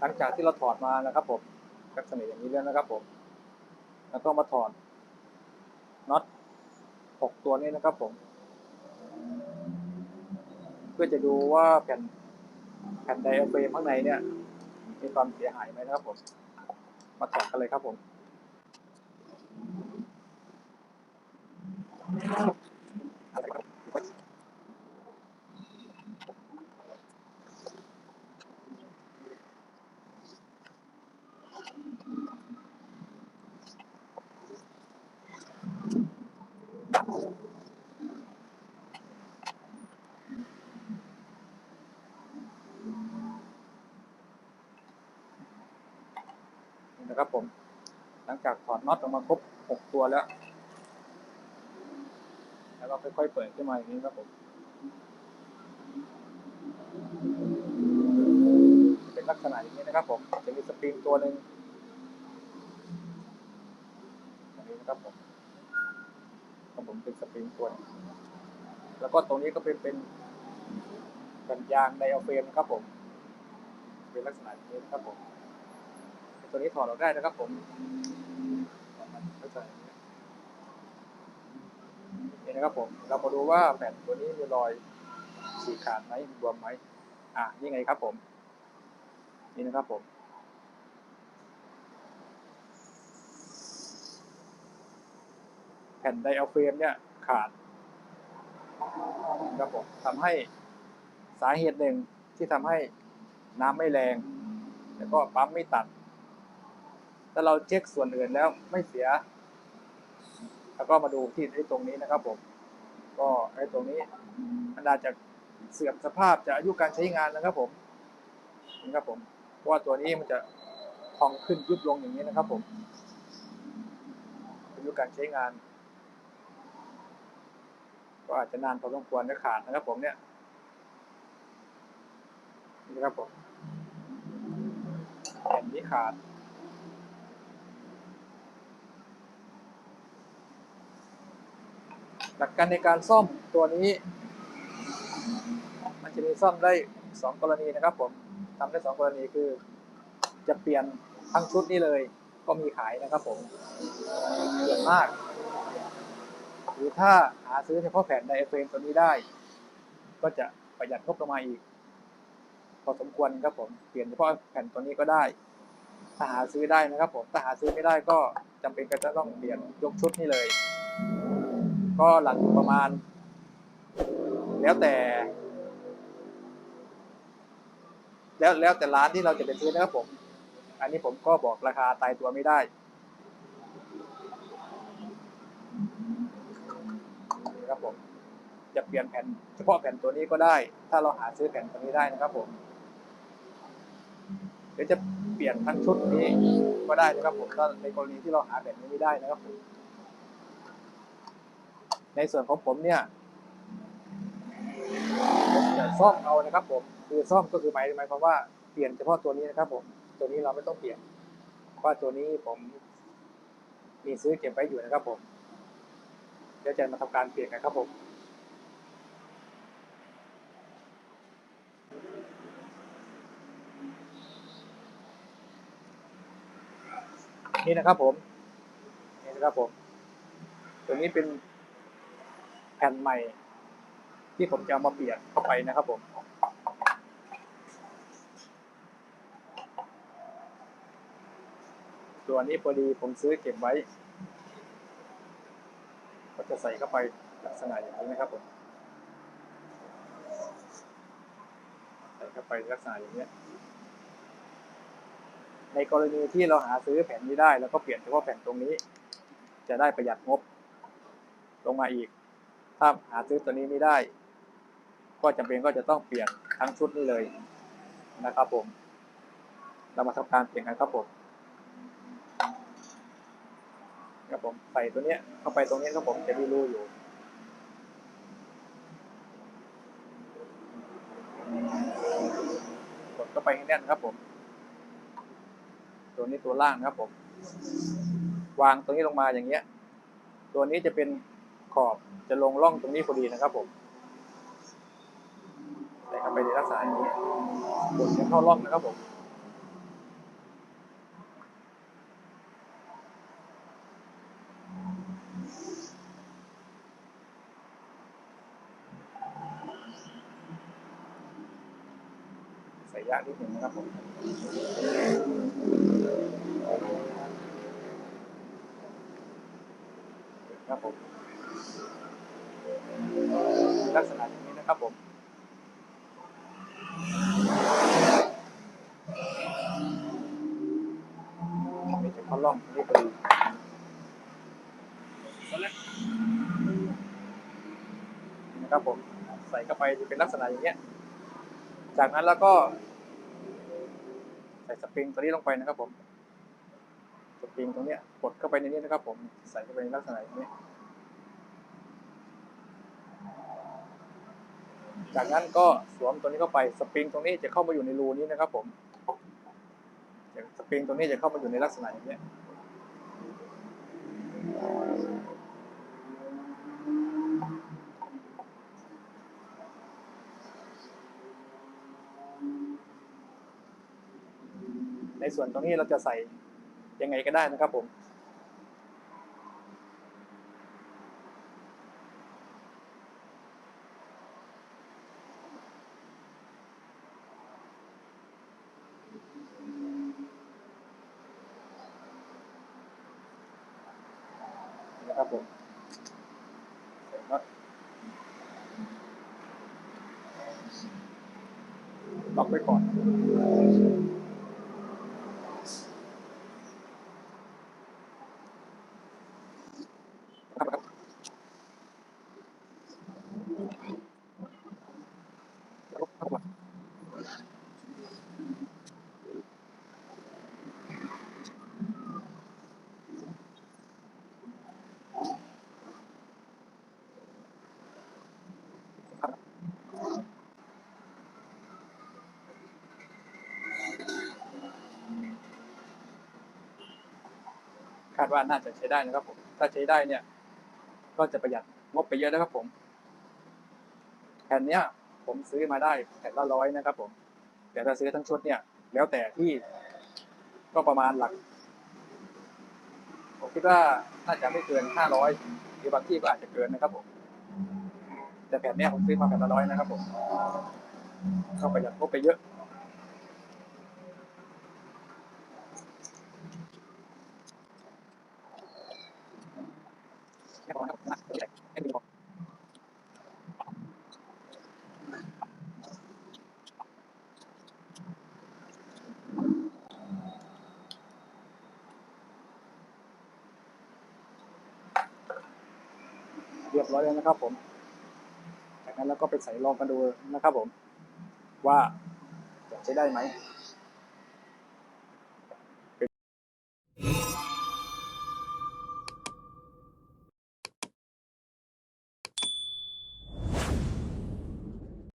หลังจากที่เราถอดมานะครับผมลักษณะอย่างนี้แล้วนะครับผม แล้วก็มาถอดน็อตหกตัวนี้นะครับผม เพื่อจะดูว่าแผ่นแผ่นไดอะเฟรมข้างในเนี่ย มีความเสียหายไหมนะครับผม มาถอดกันเลยครับผม นะครับผม หลังจากถอดน็อตออกมาครบหกตัวแล้ว แล้วก็ค่อยๆเปิดขึ้นมาอย่างนี้ครับผม เป็นลักษณะอย่างนี้นะครับผม จะมีสปริงตัวหนึ่งอย่างนี้นะครับผมครับผมเป็นสปริงตัวหนึ่งแล้วก็ตรงนี้ก็เป็นเป็นแผ่นยางไดอะเฟรมนะครับผม เป็นลักษณะอย่างนี้นะครับผม ตัวนี้ถอดออกได้นะครับผมเข้าใจนี่นะครับผม เรามาดูว่าแผ่นตัวนี้มีรอยฉีกขาดไหมบวมไหมอะนี่ไงครับผม นี่นะครับผมแผ่นไดอะเฟรมเนี่ยขาดนะครับผมทำให้สาเหตุหนึ่งที่ทำให้น้ำไม่แรง แล้วก็ปั๊มไม่ตัด ถ้าเราเช็คส่วนอื่นแล้วไม่เสีย แล้วก็มาดูที่ไอ้ตรงนี้นะครับผม ก็ไอ้ตรงนี้มันอาจจะเสื่อมสภาพจากอายุการใช้งานนะครับผมนี่ครับผมเพราะว่าตัวนี้มันจะพองขึ้นยุบลงอย่างนี้นะครับ ผมอายุการใช้งาน ก็อาจจะนานพอสมควรจะขาดนะครับ ผมเนี่ยนี่ครับผมแผ่นนี้ขาด หลักการในการซ่อมตัวนี้ มันจะมีซ่อมได้สองกรณีนะครับผมทำได้สองกรณีคือ จะเปลี่ยนทั้งชุดนี้เลยก็มีขายนะครับผมเยอะมาก หรือถ้าหาซื้อเฉพาะแผ่นไดอะเฟรมตัวนี้ได้ ก็จะประหยัดงบประมาณอีก พอสมควรครับผมเปลี่ยนเฉพาะแผ่นตัวนี้ก็ได้ถ้าหาซื้อได้นะครับผมถ้าหาซื้อไม่ได้ก็จำเป็นก็จะต้องเปลี่ยนยกชุดนี้เลย ก็หลังประมาณ แล้วแต่ แล้วแล้วแต่ร้านที่เราจะไปซื้อนะครับผม อันนี้ผมก็บอกราคาตายตัวไม่ได้นะครับผม จะเปลี่ยนแผ่นเฉพาะแผ่นตัวนี้ก็ได้ ถ้าเราหาซื้อแผ่นตัวนี้ได้นะครับผมหรือจะเปลี่ยนทั้งชุดนี้ก็ได้นะครับผมถ้าในกรณีที่เราหาแผ่นนี้ไม่ได้นะครับผม ในส่วนของผมเนี่ยผมจะซ่อมเอานะครับ ผมคือซ่อมก็คือหมายหมายความว่าเปลี่ยนเฉพาะตัวนี้นะครับ ผม ตัวนี้เราไม่ต้องเปลี่ยนเพราะว่าตัวนี้ผม มีซื้อเก็บไว้อยู่นะครับ ผม เดี๋ยวจะมาทำการเปลี่ยนกันครับผมนี่นะครับผม นี่นะครับผม ตัวนี้เป็น ผ่นใหม่ ที่ผมจะามาเปลี่ยนเข้าไปนะครับผมตัวนี้พอดีผมซื้อเก็บไว้ ก็จะใส่เข้าไปลักษณะอย่างนี้นะครับผมใส่เข้าไปลักษณะอย่างนี้ในกรณีที่เราหาซื้อแผ่นนี้ได้ แล้วก็เปลี่ยนเฉพาะแผ่นตรงนี้ จะได้ประหยัดงบลงมาอีก ถ้าหาซื้อตัวนี้ไม่ได้ ก็จำเป็นก็จะต้องเปลี่ยนทั้งชุดนี้เลยนะครับผม เรามาทำการเปลี่ยนกันครับผมครับผมใส่ตัวเนี้ยเข้าไปตรงนี้ครับผมจะมีรูอยู่กดเข้าไปให้แน่นครับผม ตัวนี้ตัวล่างครับผม วางตรงนี้ลงมาอย่างเงี้ย ตัวนี้จะเป็น ขอบจะลงร่องตรงนี้พอดีนะครับผมใส่เข้ไปในลักษณะนี้กดเข้าร่องนะครับผมใส่ยากนิดหนึ่งนะครับผมครับผม มีจะเข้าร่องนี่พอนะครับผมใส่เข้าไปจะเป็นลักษณะอย่างเงี้ย จากนั้นแล้วก็ ใส่สปริงตัวนี้ลงไปนะครับผม สปริงตรงเนี้ยกดเข้าไปในนี้นะครับ ผม ใส่เข้าไปในลักษณะอย่างนี้ย จากนั้นก็สวมตัวนี้เข้าไป สปริงตรงนี้จะเข้ามาอยู่ในรูนี้นะครับ ผม สปริงตัวนี้จะเข้ามาอยู่ในลักษณะอย่างนี้ในส่วนตรงนี้เราจะใส่ยังไงก็ได้นะครับผม นะครับผมใส่น็อตล็อกไว้ก่อน ครับครับครับผมครับคาดว่าน่าจะใช้ได้นะครับผมถ้าใช้ได้เนี่ย ก็จะประหยัดงบไปเยอะนะครับ ผมแผ่นเนี้ย ผมซื้อมาได้แผ่นละร้อยนะครับ ผม แต่ถ้าซื้อทั้งชุดเนี่ย แล้วแต่ที่ก็ประมาณหลัก ผมคิดว่าน่าจะไม่เกินห้าร้อยหรือบางที่ก็อาจจะเกินนะครับ ผม แต่แผ่นเนี้ยผมซื้อมาแผ่นละร้อยนะครับ ผมก็ประหยัดงบไปเยอะ แค่พอนะครับนะไม่ใหญ่ไม่มีพอเรี ยบร้อยแล้วนะครับ ผม จากนั้นเราก็ไปใส่ลองกันดูนะครับ ผม ว่าจะใช้ได้ไหม